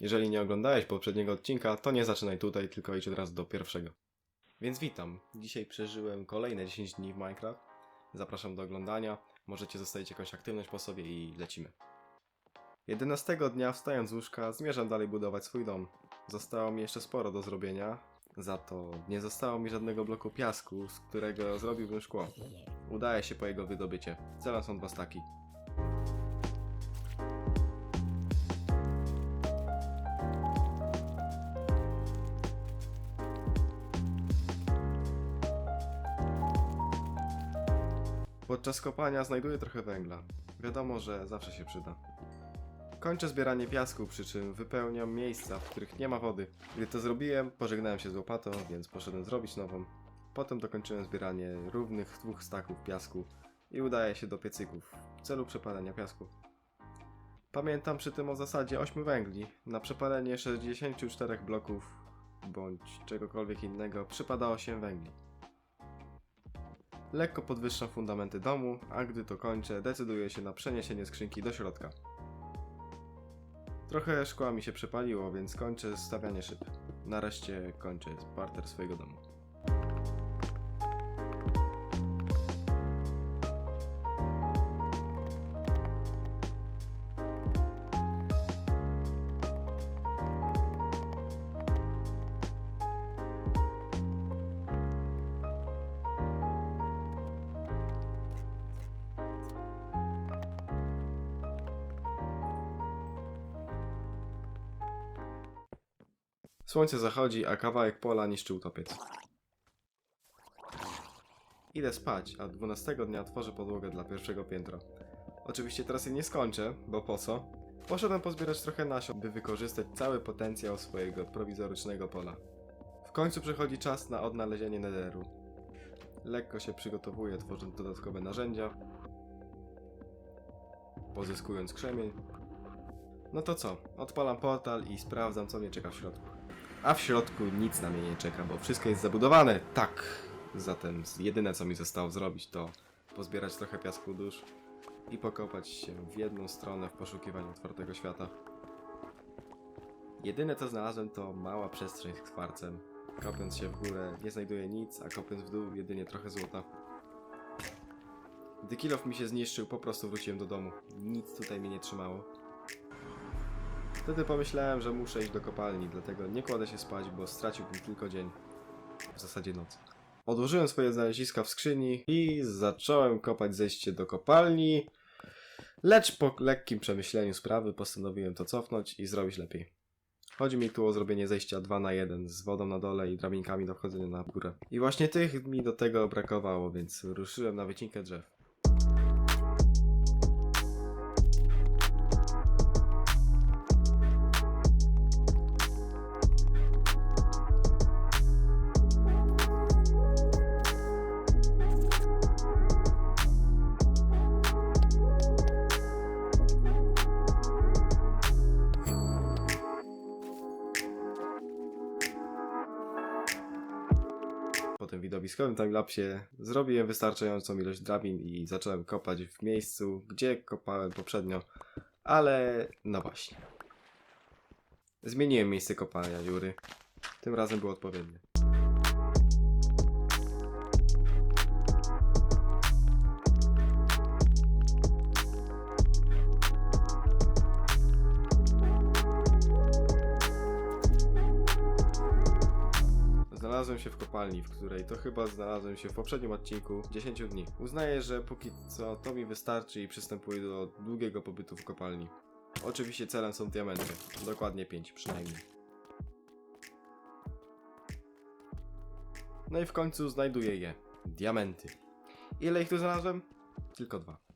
Jeżeli nie oglądałeś poprzedniego odcinka, to nie zaczynaj tutaj, tylko idź od razu do pierwszego. Więc witam. Dzisiaj przeżyłem kolejne 10 dni w Minecraft. Zapraszam do oglądania. Możecie zostawić jakąś aktywność po sobie i lecimy. 11 dnia wstając z łóżka zmierzam dalej budować swój dom. Zostało mi jeszcze sporo do zrobienia, za to nie zostało mi żadnego bloku piasku, z którego zrobiłbym szkło. Udaje się po jego wydobycie. Celem są dwa staki. Podczas kopania znajduję trochę węgla. Wiadomo, że zawsze się przyda. Kończę zbieranie piasku, przy czym wypełniam miejsca, w których nie ma wody. Gdy to zrobiłem, pożegnałem się z łopatą, więc poszedłem zrobić nową. Potem dokończyłem zbieranie równych dwóch staków piasku i udaję się do piecyków w celu przepalenia piasku. Pamiętam przy tym o zasadzie 8 węgli. Na przepalenie 64 bloków bądź czegokolwiek innego przypada 8 węgli. Lekko podwyższam fundamenty domu, a gdy to kończę, decyduję się na przeniesienie skrzynki do środka. Trochę szkła mi się przepaliło, więc kończę stawianie szyb. Nareszcie kończę parter swojego domu. Słońce zachodzi, a kawałek pola niszczy utopiec. Idę spać, a 12 dnia tworzę podłogę dla pierwszego piętra. Oczywiście teraz jej nie skończę, bo po co? Poszedłem pozbierać trochę nasion, by wykorzystać cały potencjał swojego prowizorycznego pola. W końcu przychodzi czas na odnalezienie nederu. Lekko się przygotowuję, tworząc dodatkowe narzędzia, pozyskując krzemień. No to co? Odpalam portal i sprawdzam, co mnie czeka w środku. A w środku nic na mnie nie czeka, bo wszystko jest zabudowane. Tak. Zatem jedyne co mi zostało zrobić to pozbierać trochę piasku dusz i pokopać się w jedną stronę w poszukiwaniu otwartego świata. Jedyne co znalazłem to mała przestrzeń z kwarcem. Kopiąc się w górę nie znajduję nic, a kopiąc w dół jedynie trochę złota. Gdy kilof mi się zniszczył, po prostu wróciłem do domu. Nic tutaj mnie nie trzymało. Wtedy pomyślałem, że muszę iść do kopalni, dlatego nie kładę się spać, bo straciłbym tylko dzień. W zasadzie noc. Odłożyłem swoje znaleziska w skrzyni i zacząłem kopać zejście do kopalni. Lecz po lekkim przemyśleniu sprawy postanowiłem to cofnąć i zrobić lepiej. Chodzi mi tu o zrobienie zejścia 2 na 1 z wodą na dole i drabinkami do wchodzenia na górę. I właśnie tych mi do tego brakowało, więc ruszyłem na wycinkę drzew. Widowiskowym timelapsie zrobiłem wystarczającą ilość drabin i zacząłem kopać w miejscu, gdzie kopałem poprzednio, ale no właśnie. Zmieniłem miejsce kopania dziury. Tym razem było odpowiednie. Znalazłem się w kopalni, w której to chyba znalazłem się w poprzednim odcinku 10 dni. Uznaję, że póki co to mi wystarczy i przystępuję do długiego pobytu w kopalni. Oczywiście celem są diamenty, dokładnie 5 przynajmniej. No i w końcu znajduję je. Diamenty. Ile ich tu znalazłem? Tylko dwa.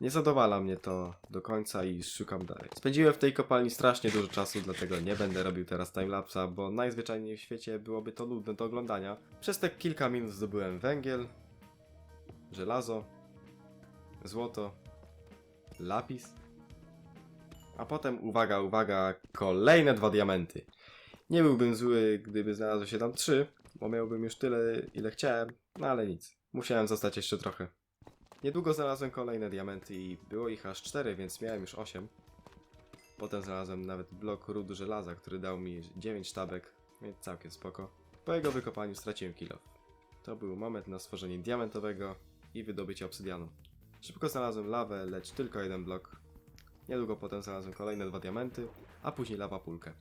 Nie zadowala mnie to do końca i szukam dalej. Spędziłem w tej kopalni strasznie dużo czasu, dlatego nie będę robił teraz timelapsa, bo najzwyczajniej w świecie byłoby to nudne do oglądania. Przez te kilka minut zdobyłem węgiel, żelazo, złoto, lapis, a potem, uwaga, uwaga, kolejne dwa diamenty. Nie byłbym zły, gdyby znalazło się tam trzy, bo miałbym już tyle, ile chciałem, no ale nic. Musiałem zostać jeszcze trochę. Niedługo znalazłem kolejne diamenty i było ich aż 4, więc miałem już 8. Potem znalazłem nawet blok rudu żelaza, który dał mi 9 sztabek, więc całkiem spoko. Po jego wykopaniu straciłem kilo. To był moment na stworzenie diamentowego i wydobycie obsydianu. Szybko znalazłem lawę, lecz tylko jeden blok. Niedługo potem znalazłem kolejne dwa diamenty, a później lawapulkę.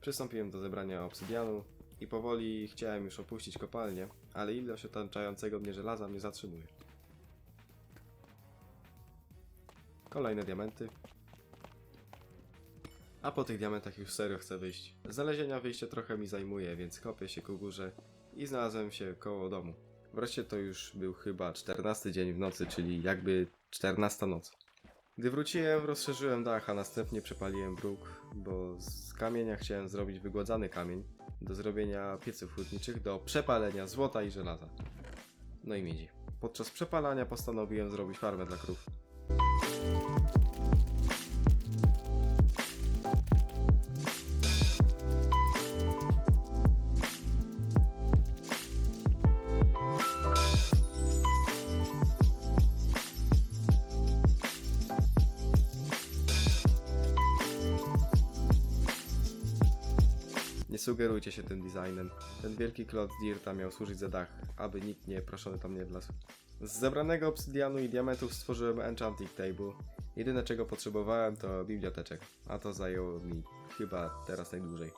Przystąpiłem do zebrania obsydianu i powoli chciałem już opuścić kopalnię, ale ilość otaczającego mnie żelaza mnie zatrzymuje. Kolejne diamenty. A po tych diamentach już serio chcę wyjść. Znalezienia wyjścia trochę mi zajmuje, więc kopię się ku górze i znalazłem się koło domu. Wreszcie to już był chyba 14 dzień w nocy, czyli jakby 14 noc. Gdy wróciłem, rozszerzyłem dach, a następnie przepaliłem bruk, bo z kamienia chciałem zrobić wygładzany kamień do zrobienia pieców hutniczych do przepalenia złota i żelaza. No i miedzi. Podczas przepalania postanowiłem zrobić farmę dla krów. Nie sugerujcie się tym designem. Ten wielki klot Dirta miał służyć za dach, aby nikt nie proszony tam nie wlazł. Z zebranego obsydianu i diamentów stworzyłem enchanting table. Jedyne czego potrzebowałem to biblioteczek, a to zajęło mi chyba teraz najdłużej.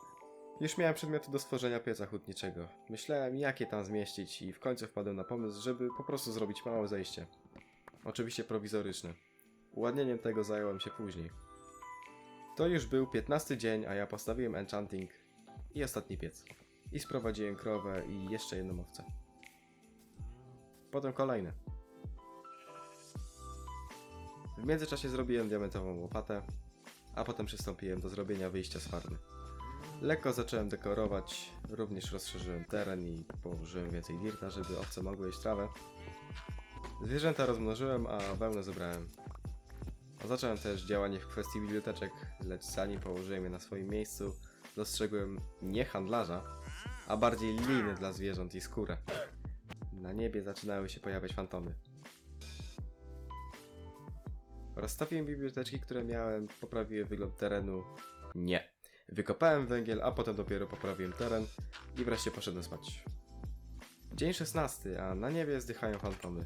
Już miałem przedmioty do stworzenia pieca hutniczego. Myślałem jakie tam zmieścić i w końcu wpadłem na pomysł, żeby po prostu zrobić małe zejście. Oczywiście prowizoryczne. Uładnieniem tego zająłem się później. To już był 15 dzień, a ja postawiłem enchanting i ostatni piec. I sprowadziłem krowę i jeszcze jedną owcę. Potem kolejne. W międzyczasie zrobiłem diamentową łopatę, a potem przystąpiłem do zrobienia wyjścia z farmy. Lekko zacząłem dekorować, również rozszerzyłem teren i położyłem więcej dirta, żeby owce mogły jeść trawę. Zwierzęta rozmnożyłem, a wełnę zebrałem. Zacząłem też działanie w kwestii biblioteczek, lecz zanim położyłem je na swoim miejscu, dostrzegłem nie handlarza, a bardziej liny dla zwierząt i skórę. Na niebie zaczynały się pojawiać fantomy. Rozstawiłem biblioteczki, które miałem, poprawiły wygląd terenu. Nie. Wykopałem węgiel, a potem dopiero poprawiłem teren i wreszcie poszedłem spać. Dzień 16, a na niebie zdychają fantomy.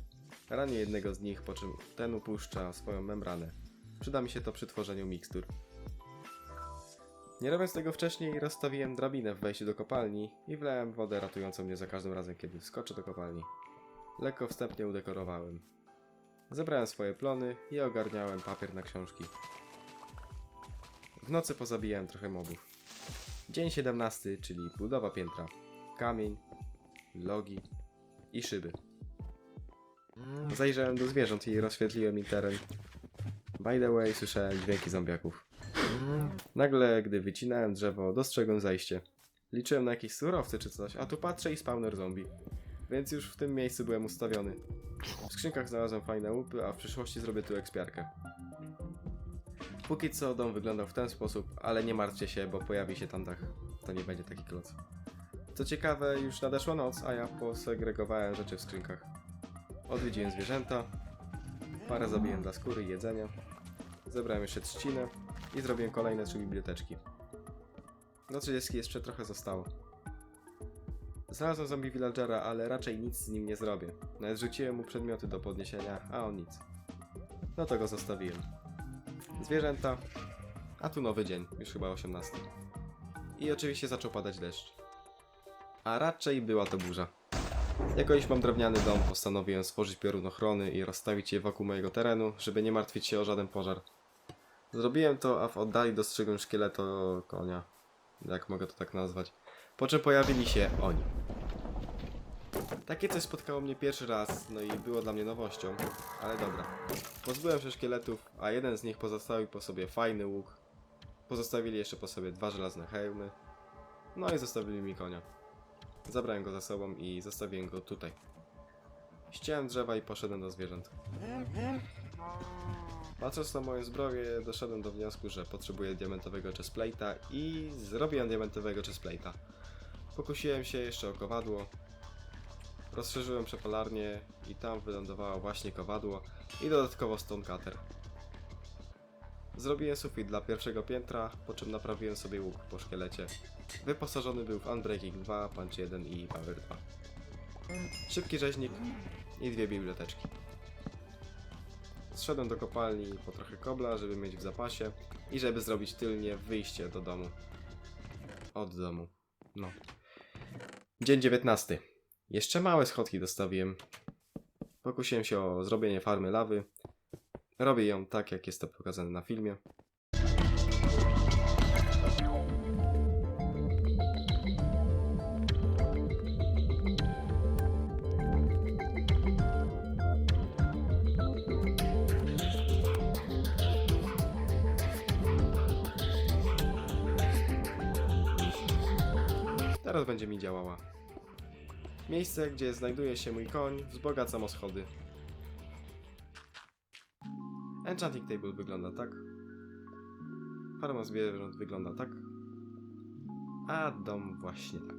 Ranię jednego z nich, po czym ten upuszcza swoją membranę. Przyda mi się to przy tworzeniu mikstur. Nie robiąc tego wcześniej, rozstawiłem drabinę w wejściu do kopalni i wlałem wodę ratującą mnie za każdym razem, kiedy wskoczę do kopalni. Lekko wstępnie udekorowałem. Zebrałem swoje plony i ogarniałem papier na książki. W nocy pozabijałem trochę mobów. Dzień 17, czyli budowa piętra. Kamień, logi i szyby. Zajrzałem do zwierząt i rozświetliłem im teren. By the way, słyszałem dźwięki zombiaków. Nagle, gdy wycinałem drzewo, dostrzegłem zajście. Liczyłem na jakieś surowce czy coś, a tu patrzę i spawner zombie. Więc już w tym miejscu byłem ustawiony. W skrzynkach znalazłem fajne łupy, a w przyszłości zrobię tu ekspiarkę. Póki co dom wyglądał w ten sposób, ale nie martwcie się, bo pojawi się tam dach. To nie będzie taki kloc. Co ciekawe, już nadeszła noc, a ja posegregowałem rzeczy w skrzynkach. Odwiedziłem zwierzęta, parę zabiłem dla skóry i jedzenia, zebrałem jeszcze trzcinę i zrobiłem kolejne trzy biblioteczki. Do 30 jeszcze trochę zostało. Znalazłem zombie villagera, ale raczej nic z nim nie zrobię. Nawet rzuciłem mu przedmioty do podniesienia, a on nic. No to go zostawiłem. Zwierzęta, a tu nowy dzień, już chyba 18. I oczywiście zaczął padać deszcz. A raczej była to burza. Jako iż mam drewniany dom, postanowiłem stworzyć piorun ochrony i rozstawić je wokół mojego terenu, żeby nie martwić się o żaden pożar. Zrobiłem to, a w oddali dostrzegłem szkieleto konia. Jak mogę to tak nazwać. Po czym pojawili się oni. Takie coś spotkało mnie pierwszy raz, no i było dla mnie nowością, ale dobra. Pozbyłem się szkieletów, a jeden z nich pozostawił po sobie fajny łuk. Pozostawili jeszcze po sobie dwa żelazne hełmy. No i zostawili mi konia. Zabrałem go za sobą i zostawiłem go tutaj. Ściąłem drzewa i poszedłem do zwierząt. Patrząc na moje zbroję, doszedłem do wniosku, że potrzebuję diamentowego chestplate'a i zrobiłem diamentowego chestplate'a. Pokusiłem się jeszcze o kowadło. Rozszerzyłem przepalarnię i tam wylądowało właśnie kowadło i dodatkowo stone cutter. Zrobiłem sufit dla pierwszego piętra, po czym naprawiłem sobie łuk po szkielecie. Wyposażony był w Unbreaking 2, Punch 1 i Power 2. Szybki rzeźnik i dwie biblioteczki. Zszedłem do kopalni po trochę kobla, żeby mieć w zapasie i żeby zrobić tylnie wyjście do domu. Od domu. No. Dzień 19. Jeszcze małe schodki dostawiłem. Pokusiłem się o zrobienie farmy lawy. Robię ją tak, jak jest to pokazane na filmie. Teraz będzie mi działała. Miejsce, gdzie znajduje się mój koń, wzbogacam o schody. Enchanting Table wygląda tak. Farma zwierząt wygląda tak. A dom właśnie tak.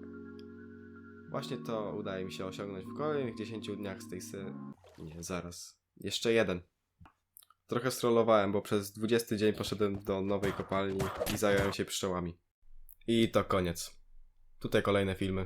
Właśnie to udaje mi się osiągnąć w kolejnych 10 dniach z tej serii. Nie, zaraz. Jeszcze jeden. Trochę strollowałem, bo przez 20 dzień poszedłem do nowej kopalni i zająłem się pszczołami. I to koniec. Tutaj kolejne filmy.